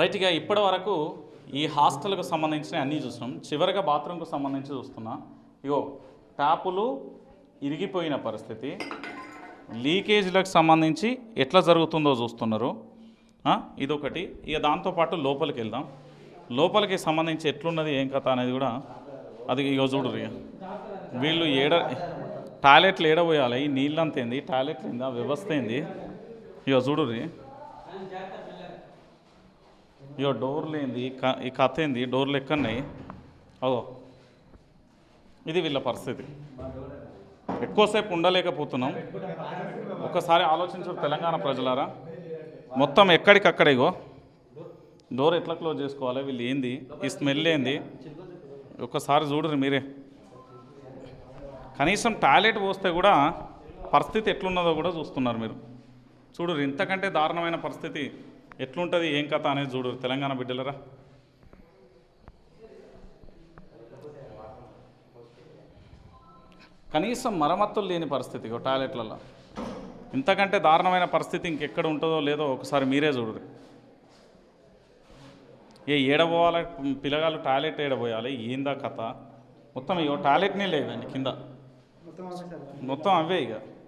Right ఇక ఇప్పటి వరకు ఈ హాస్టల్కు సంబంధించిన అన్నీ చూసినాం. చివరిగా బాత్రూమ్కు సంబంధించి చూస్తున్నా. ఇగో ట్యాపులు ఇరిగిపోయిన పరిస్థితి. లీకేజ్లకు సంబంధించి ఎట్లా జరుగుతుందో చూస్తున్నారు. ఇదొకటి. ఇక దాంతోపాటు లోపలికి వెళ్దాం. లోపలికి సంబంధించి ఎట్లున్నది ఏం కథ అనేది కూడా అది ఇగో చూడరు ఇక. వీళ్ళు ఏడ టాయిలెట్లు ఏడబోయాలి ఈ నీళ్ళంత ఏంది? టాయిలెట్లు ఏంది? ఆ వ్యవస్థ ఏంది? ఇగో చూడరు ఇగో డోర్లు ఏంది ఈ కథ ఏంది? డోర్లు ఎక్కన్నాయి అదో. ఇది వీళ్ళ పరిస్థితి. ఎక్కువసేపు ఉండలేకపోతున్నాం. ఒక్కసారి ఆలోచించారు తెలంగాణ ప్రజలారా? మొత్తం ఎక్కడికక్కడేగో డోర్ ఎట్లా క్లోజ్ చేసుకోవాలి? వీళ్ళు ఏంది? ఈ స్మెల్ ఏంది? ఒక్కసారి చూడరు మీరే. కనీసం టాయిలెట్ పోస్తే కూడా పరిస్థితి ఎట్లున్నదో కూడా చూస్తున్నారు మీరు. చూడరు ఇంతకంటే దారుణమైన పరిస్థితి. ఎట్లుంటుంది? ఏం కథ అనేది చూడరు తెలంగాణ బిడ్డలరా. కనీసం మరమ్మతులు లేని పరిస్థితి ఇగో టాయిలెట్లలో. ఇంతకంటే దారుణమైన పరిస్థితి ఇంకెక్కడ ఉంటుందో లేదో ఒకసారి మీరే చూడరు ఏ ఏడబోవాలి పిల్లగాళ్ళు టాయిలెట్ ఏడబోయాలి? ఏందా కథ? మొత్తం ఇగో టాయిలెట్నే లేదండి కింద. మొత్తం అవే ఇక